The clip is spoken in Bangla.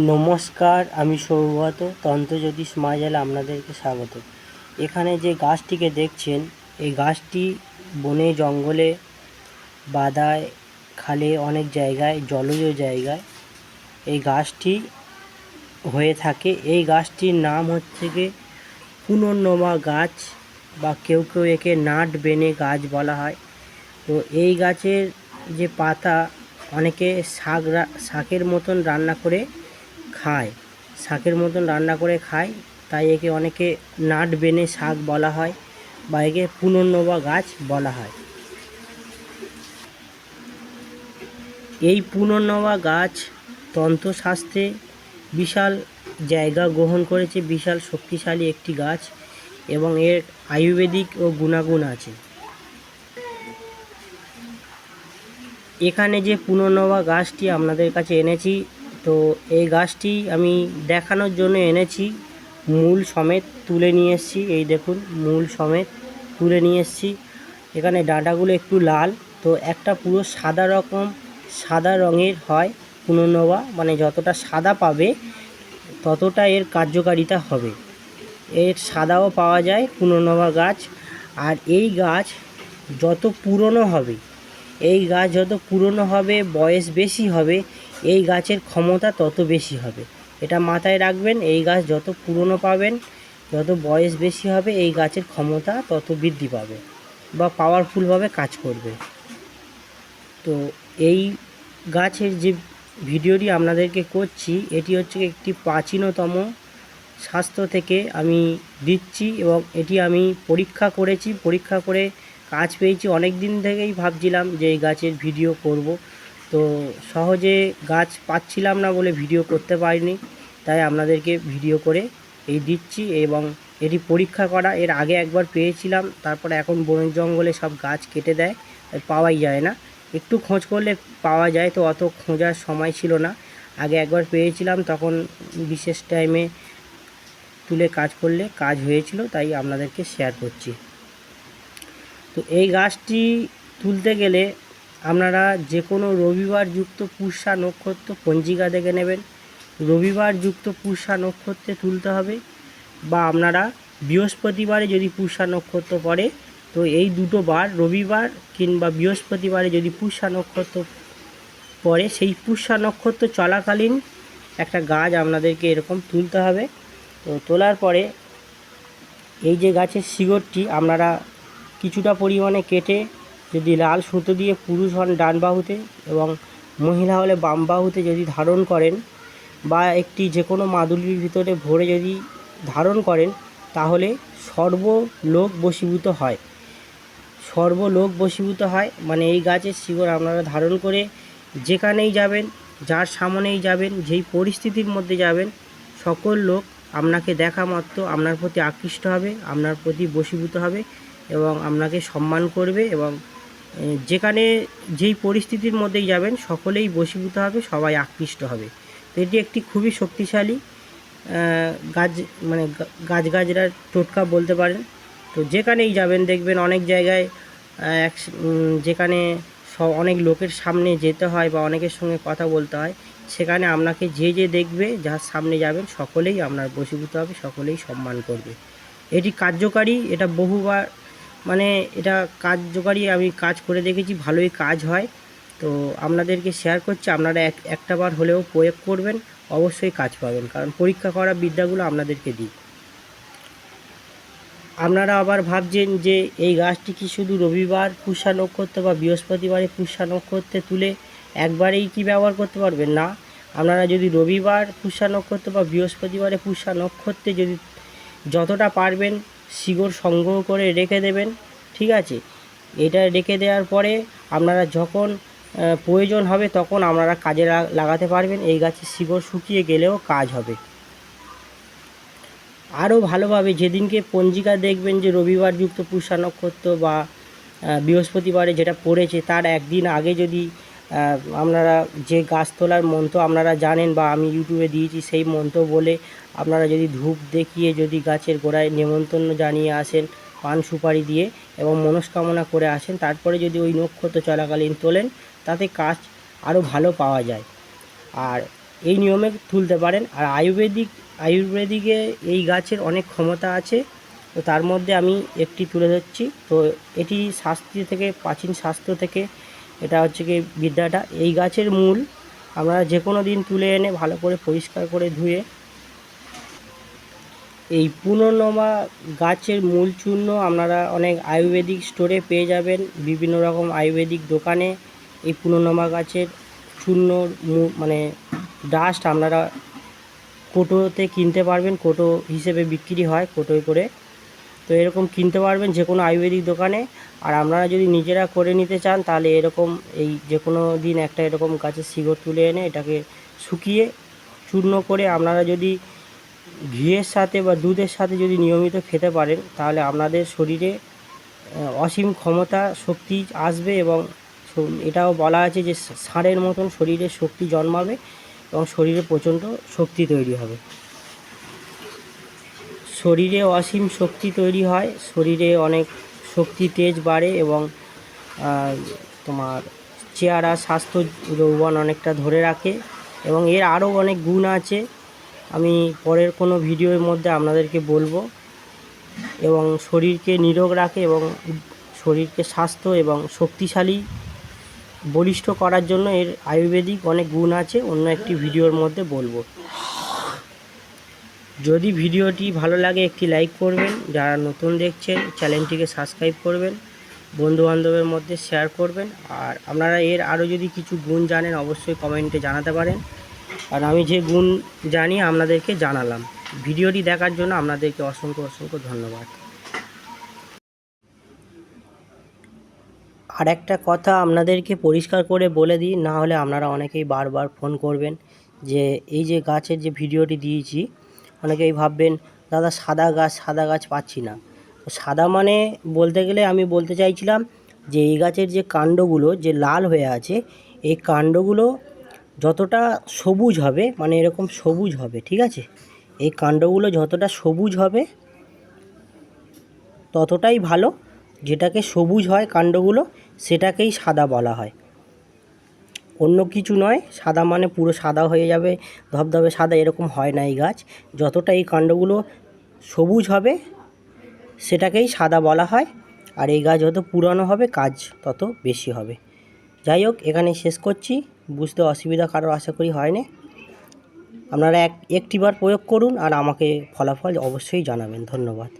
নমস্কার, আমি সৌগত, তন্ত্রজ্যোতিষ মায়াজালে আপনাদেরকে স্বাগত। এখানে যে গাছটিকে দেখছেন, এই গাছটি বনে, জঙ্গলে, বাদায়, খালে অনেক জায়গায়, জলজ জায়গায় এই গাছটি হয়ে থাকে। এই গাছটির নাম হচ্ছে গিয়ে পুনর্নমা গাছ বা কেউ কেউ একে নাট বেনে গাছ বলা হয়। তো এই গাছের যে পাতা, অনেকে শাক শাকের মতন রান্না করে খায়। শাকের মতন রান্না করে খায়। তাই একে অনেকে নাট বেনে শাক বলা হয় বা একে পুনর্নবা গাছ বলা হয়। এই পুনর্নবা গাছ তন্ত্রশাস্ত্রে বিশাল জায়গা গ্রহণ করেছে। বিশাল শক্তিশালী একটি গাছ এবং এর আয়ুর্বেদিক ও গুণাগুণ আছে। এখানে যে পুনর্নবা গাছটি আপনাদের কাছে এনেছি তো এই গাছটি আমি দেখানোর জন্য এনেছি। মূল সমেত তুলে নিয়ে এসেছি। এই দেখুন, মূল সমেত তুলে নিয়ে এসেছি। এখানে ডাঁটাগুলো একটু লাল। তো একটা পুরো সাদা রকম, সাদা রঙের হয় পুনর্নবা। মানে যতটা সাদা পাবে, ততটা এর কার্যকারিতা হবে। এর সাদাও পাওয়া যায় পুনর্নবা গাছ। আর এই গাছ যত পুরনো হবে এই গাছ যত পুরনো হবে, বয়স বেশি হবে, এই গাছের ক্ষমতা তত বেশি হবে। এটা মাথায় রাখবেন, এই গাছ যত পুরনো পাবেন, যত বয়স বেশি হবে, এই গাছের ক্ষমতা তত বৃদ্ধি পাবে বা পাওয়ারফুলভাবে কাজ করবে। তো এই গাছের যে ভিডিওটি আপনাদেরকে করছি, এটি হচ্ছে একটি প্রাচীনতম স্বাস্থ্য থেকে আমি দিচ্ছি এবং এটি আমি পরীক্ষা করেছি। পরীক্ষা করে কাজ পেয়েছি। অনেক দিন থেকেই ভাবছিলাম যে এই গাছের ভিডিও করব। তো সহজে গাছ পাচ্ছিলাম না বলে ভিডিও করতে পারিনি। তাই আপনাদেরকে ভিডিও করে এই দিচ্ছি এবং এটি পরীক্ষা করা। এর আগে একবার পেয়েছিলাম, তারপরে এখন বন জঙ্গলে সব গাছ কেটে দেয় পাওয়াই যায় না। একটু খোঁজ করলে পাওয়া যায়, তো অত খোঁজার সময় ছিল না। আগে একবার পেয়েছিলাম, তখন বিশেষ টাইমে তুলে কাজ করলে কাজ হয়েছিল, তাই আপনাদেরকে শেয়ার করছি। তো এই গাছটি তুলতে গেলে আপনারা যে কোনো রবিবার যুক্ত পুষ্যা নক্ষত্র পঞ্জিকা দেখে নেবেন। রবিবার যুক্ত পুষ্যা নক্ষত্রে তুলতে হবে বা আপনারা বৃহস্পতিবারে যদি পুষ্যা নক্ষত্র পড়ে, তো এই দুটো বার, রবিবার কিংবা বৃহস্পতিবারে যদি পুষ্যা নক্ষত্র পড়ে, সেই পুষ্যা নক্ষত্র চলাকালীন একটা গাছ আপনাদেরকে এরকম তুলতে হবে। তো তোলার পরে এই যে গাছের শিকড়টি আপনারা কিছুটা পরিমাণে কেটে যদি লাল সুতো দিয়ে পুরুষ হন ডান বাহুতে এবং মহিলা হলে বাম বাহুতে যদি ধারণ করেন বা একটি যে কোনো মাদুলির ভিতরে ভরে যদি ধারণ করেন, তাহলে সর্বলোক বশীভূত হয়। সর্বলোক বশীভূত হয় মানে এই গাছের শিকড় আপনারা ধারণ করে যেখানেই যাবেন, যার সামনেই যাবেন, যেই পরিস্থিতির মধ্যে যাবেন, সকল লোক আপনাকে দেখা মাত্র আপনার প্রতি আকৃষ্ট হবে, আপনার প্রতি বশীভূত হবে। এবং আপনাকে সম্মান করবে এবং যেখানে যেই পরিস্থিতির মধ্যেই যাবেন, সকলেই বশীভূত হবে, সবাই আকৃষ্ট হবে। তো এটি একটি খুবই শক্তিশালী গাছ মানে গাছ গাছগাছড়ার টোটকা বলতে পারেন। তো যেখানেই যাবেন, দেখবেন অনেক জায়গায় এক যেখানে অনেক লোকের সামনে যেতে হয় বা অনেকের সঙ্গে কথা বলতে হয়, সেখানে আপনাকে যে যে দেখবে, যার সামনে যাবেন, সকলেই আপনার বসীভূত হবে, সকলেই সম্মান করবে। এটি কার্যকারী, এটা বহুবার মানে এটা কাজ কার্যকারী আমি কাজ করে দেখেছি, ভালোই কাজ হয়। তো আপনাদেরকে শেয়ার করছি, আপনারা এক, একটা বার হলেও প্রয়োগ করবেন, অবশ্যই কাজ পাবেন, কারণ পরীক্ষা করা বিদ্যাগুলো আপনাদেরকে দিই। আপনারা আবার ভাবছেন যে এই গাছটি কি শুধু রবিবার পুষ্যা নক্ষত্র বা বৃহস্পতিবারে পুষ্যা নক্ষত্রে তুলে একবারেই কি ব্যবহার করতে পারবেন? না। আপনারা যদি রবিবার পুষ্যা নক্ষত্র বা বৃহস্পতিবারে পুষ্যা নক্ষত্রে যদি যতটা পারবেন শিকড় সংগ্রহ করে রেখে দেবেন, ঠিক আছে? এটা রেখে দেওয়ার পরে আপনারা যখন প্রয়োজন হবে তখন আপনারা কাজে লাগাতে পারবেন, এই গাছের শিকড় শুকিয়ে গেলেও কাজ হবে। আরও ভালোভাবে যেদিনকে পঞ্জিকা দেখবেন যে রবিবার যুক্ত পুষ্যা নক্ষত্র বা বৃহস্পতিবারে যেটা পড়েছে, তার একদিন আগে যদি আপনারা যে গাছ তোলার মন্ত্র আপনারা জানেন বা আমি ইউটিউবে দিয়েছি সেই মন্ত্র বলে আপনারা যদি ধূপ দেখিয়ে যদি গাছের গোড়ায় নেমন্তন্ন জানিয়ে আসেন, পান সুপারি দিয়ে এবং মনস্কামনা করে আসেন, তারপরে যদি ওই নক্ষত্র চলাকালীন তোলেন, তাতে কাজ আরও ভালো পাওয়া যায়। আর এই নিয়মে তুলতে পারেন। আর আয়ুর্বেদিক, আয়ুর্বেদিকে এই গাছের অনেক ক্ষমতা আছে, তো তার মধ্যে আমি একটি তুলে ধরছি। তো এটি শাস্ত্র থেকে, প্রাচীন শাস্ত্র থেকে এটা হচ্ছে কি বিদ্যাটা। এই গাছের মূল আমরা যে কোনো দিন তুলে এনে ভালো করে পরিষ্কার করে ধুয়ে এই পুনর্নমা গাছের মূল চূর্ণ আপনারা অনেক আয়ুর্বেদিক স্টোরে পেয়ে যাবেন, বিভিন্ন রকম আয়ুর্বেদিক দোকানে। এই পুনর্নমা গাছের চূর্ণর মু- মানে ডাস্ট আপনারা কোটোতে কিনতে পারবেন, কোটো হিসেবে বিক্রি হয় কোটোয় করে। তো এরকম কিনতে পারবেন যে কোনো আয়ুর্বেদিক দোকানে। আর আপনারা যদি নিজেরা করে নিতে চান, তাহলে এরকম এই যে কোনো দিন একটা এরকম গাছের শিকড় তুলে এনে এটাকে শুকিয়ে চূর্ণ করে আপনারা যদি ঘিয়ের সাথে বা দুধের সাথে যদি নিয়মিত খেতে পারেন, তাহলে আপনাদের শরীরে অসীম ক্ষমতা শক্তি আসবে এবং এটাও বলা আছে যে ষাঁড়ের মতন শরীরে শক্তি জন্মাবে এবং শরীরে প্রচণ্ড শক্তি তৈরি হবে। শরীরে অসীম শক্তি তৈরি হয়, শরীরে অনেক শক্তি তেজ বাড়ে এবং তোমার চেহারা, স্বাস্থ্য, যৌবন অনেকটা ধরে রাখে এবং এর আরও অনেক গুণ আছে। আমি পরের কোনো ভিডিওর মধ্যে আপনাদেরকে বলব এবং শরীরকে নিরোগ রাখে এবং শরীরকে স্বাস্থ্য এবং শক্তিশালী, বলিষ্ঠ করার জন্য এর আয়ুর্বেদিক অনেক গুণ আছে। অন্য একটি ভিডিওর মধ্যে বলব। যদি ভিডিওটি ভালো লাগে, একটি লাইক করবেন। যারা নতুন দেখছেন, চ্যানেলটিকে সাবস্ক্রাইব করবেন। বন্ধু বান্ধবের মধ্যে শেয়ার করবেন। আর আপনারা এর আরও যদি কিছু গুণ জানেন, অবশ্যই কমেন্টে জানাতে পারেন। আর আমি যে গুণ জানি, আপনাদেরকে জানালাম। ভিডিওটি দেখার জন্য আপনাদেরকে অসংখ্য অসংখ্য ধন্যবাদ। আর একটা কথা আপনাদেরকে পরিষ্কার করে বলে দিই, না হলে আপনারা অনেকেই বারবার ফোন করবেন যে, এই যে গাছের যে ভিডিওটি দিয়েছি অনেকেই ভাববেন, দাদা, সাদা গাছ সাদা গাছ পাচ্ছি না। তো সাদা মানে বলতে গেলে আমি বলতে চাইছিলাম যে, এই গাছের যে কাণ্ডগুলো যে লাল হয়ে আছে, এই কাণ্ডগুলো যতটা সবুজ হবে মানে এরকম সবুজ হবে, ঠিক আছে? এই কাণ্ডগুলো যতটা সবুজ হবে, ততটাই ভালো। যেটাকে সবুজ হয় কাণ্ডগুলো, সেটাকেই সাদা বলা হয়। অন্য কিছু নয়, সাদা মানে পুরো সাদা হয়ে যাবে, ধবধবে সাদা এরকম হয় না এই গাছ। যতটা এই কাণ্ডগুলো সবুজ হবে, সেটাকেই সাদা বলা হয়। আর এই গাছ যত পুরানো হবে, কাজ তত বেশি হবে। যাই হোক এখানে শেষ করছি। বুঝতে অসুবিধা কারোর আশা করি হয় না আপনারা এক, একটিবার প্রয়োগ করুন আর আমাকে ফলাফল অবশ্যই জানাবেন। ধন্যবাদ।